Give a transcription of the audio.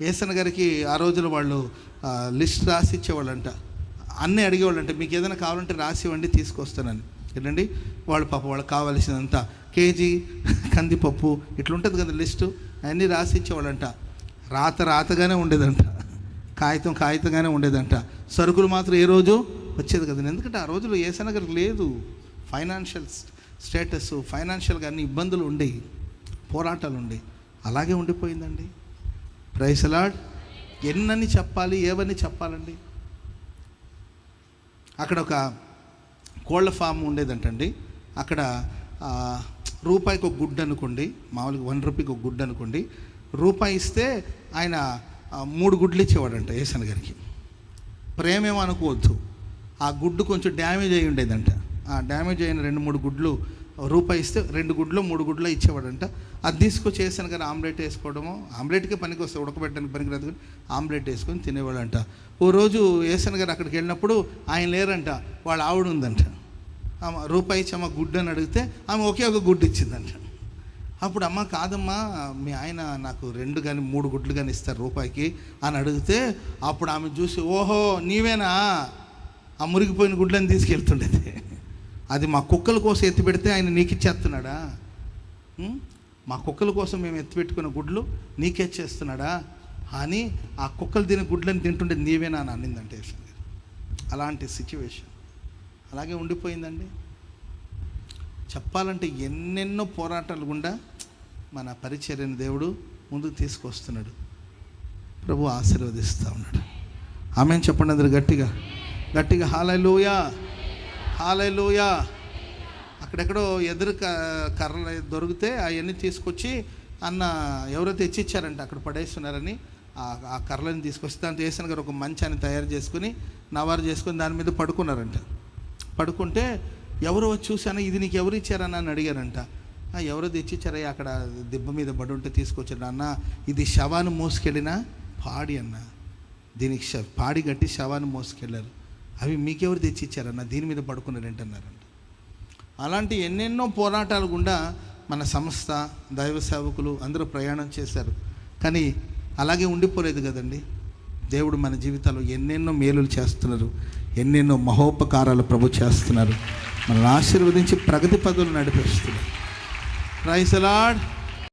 ఏసన్ గారికి ఆ రోజులు వాళ్ళు లిస్ట్ రాసి ఇచ్చేవాళ్ళంట అన్నీ అడిగేవాళ్ళంట మీకు ఏదైనా కావాలంటే రాసి ఇవ్వండి తీసుకొస్తానని. ఏంటండి? వాళ్ళు పాప వాళ్ళకి కావాల్సినంత కేజీ కందిపప్పు ఇట్లుంటుంది కదా లిస్టు అవన్నీ రాసి ఇచ్చేవాళ్ళంట రాత రాతగానే ఉండేదంట. కాగితం కాగితంగానే ఉండేదంట. సరుకులు మాత్రం ఏ రోజు వచ్చేది కదా. ఎందుకంటే ఆ రోజుల్లో ఏసన గారికి లేదు. ఫైనాన్షియల్ స్టేటస్ ఫైనాన్షియల్గా అన్ని ఇబ్బందులు ఉండేవి పోరాటాలు ఉండేవి అలాగే ఉండిపోయిందండి. ప్రైసలాడ్ ఎన్నని చెప్పాలి ఏవని చెప్పాలండి? అక్కడ ఒక కోళ్ళ ఫామ్ ఉండేదంటండి. అక్కడ రూపాయికి ఒక గుడ్డు అనుకోండి మామూలుగా వన్ రూపీకి ఒక గుడ్డు అనుకోండి రూపాయి ఇస్తే ఆయన మూడు గుడ్లు ఇచ్చేవాడంట ఏసన్ గారికి. ప్రేమేమో అనుకోవద్దు. ఆ గుడ్డు కొంచెం డ్యామేజ్ అయి ఉండేదంట. ఆ డ్యామేజ్ అయిన రెండు మూడు గుడ్లు రూపాయి ఇస్తే రెండు గుడ్లు మూడు గుడ్లు ఇచ్చేవాడంట. అది తీసుకొచ్చి వేసాను కానీ ఆమ్లెట్ వేసుకోవడము. ఆమ్లెట్కే పనికి వస్తే ఉడకబెట్టడానికి పనికి రాదు కానీ ఆమ్లెట్ వేసుకొని తినేవాడంట ఓ రోజు వేసాను గారు అక్కడికి వెళ్ళినప్పుడు ఆయన లేరంట వాళ్ళ ఆవిడ ఉందంట. ఆమె రూపాయి ఇచ్చి అమ్మ గుడ్డు అని అడిగితే ఆమె ఒకే ఒక గుడ్డు ఇచ్చిందంట. అప్పుడు అమ్మ కాదమ్మా మీ ఆయన నాకు రెండు కానీ మూడు గుడ్లు కానీ ఇస్తారు రూపాయికి అని అడిగితే అప్పుడు ఆమె చూసి ఓహో నీవేనా? ఆ మురిగిపోయిన గుడ్లని తీసుకెళ్తుండేది. అది మా కుక్కల కోసం ఎత్తి పెడితే ఆయన నీకు ఇచ్చేస్తున్నాడా మా కుక్కల కోసం మేము ఎత్తిపెట్టుకున్న గుడ్లు నీకే చేస్తున్నాడా? అని ఆ కుక్కలు తినే గుడ్లను తింటుంటే నీవేనా అని అనిందంటే అలాంటి సిచ్యువేషన్. అలాగే ఉండిపోయిందండి. చెప్పాలంటే ఎన్నెన్నో పోరాటాలు గుండా మన పరిచర్యని దేవుడు ముందుకు తీసుకొస్తున్నాడు. ప్రభు ఆశీర్వదిస్తూ ఉన్నాడు. ఆమె చెప్పండి అందరు గట్టిగా. గట్టిగా. హాలూయా హాలూయా అక్కడెక్కడో ఎదురు క- కర్రలు దొరికితే అవన్నీ తీసుకొచ్చి అన్న ఎవరో తెచ్చిచ్చారంటే అక్కడ పడేస్తున్నారని. ఆ- ఆ కర్రలను తీసుకొచ్చి దాంతో వేసిన గారు ఒక మంచాన్ని తయారు చేసుకుని నవారు చేసుకుని దాని మీద పడుకున్నారంట. పడుకుంటే ఎవరో చూశాను చూసాను ఇది నీకు ఎవరు ఇచ్చారని అని అడిగారంట. ఎవరో తెచ్చిచ్చారా అక్కడ దిబ్బ మీద పడి ఉంటే తీసుకొచ్చాడు అన్న ఇది శవాన్ని మోసుకెళ్ళిన? పాడి అన్న. దీనికి పాడి కట్టి శవాన్ని మోసుకెళ్ళారు. అవి మీకెవరు తెచ్చిచ్చారన్న దీని మీద పడుకున్నారంటున్నారంట అలాంటి ఎన్నెన్నో పోరాటాలు గుండా మన సంస్థ దైవ సేవకులు అందరూ ప్రయాణం చేశారు. కానీ అలాగే ఉండిపోలేదు కదండి. దేవుడు మన జీవితాల్లో ఎన్నెన్నో మేలులు చేస్తున్నారు. ఎన్నెన్నో మహోపకారాలు ప్రభు చేస్తున్నారు. మనల్ని ఆశీర్వదించి ప్రగతి పదవులు నడిపిస్తున్నారు. రైస్ అలాడ్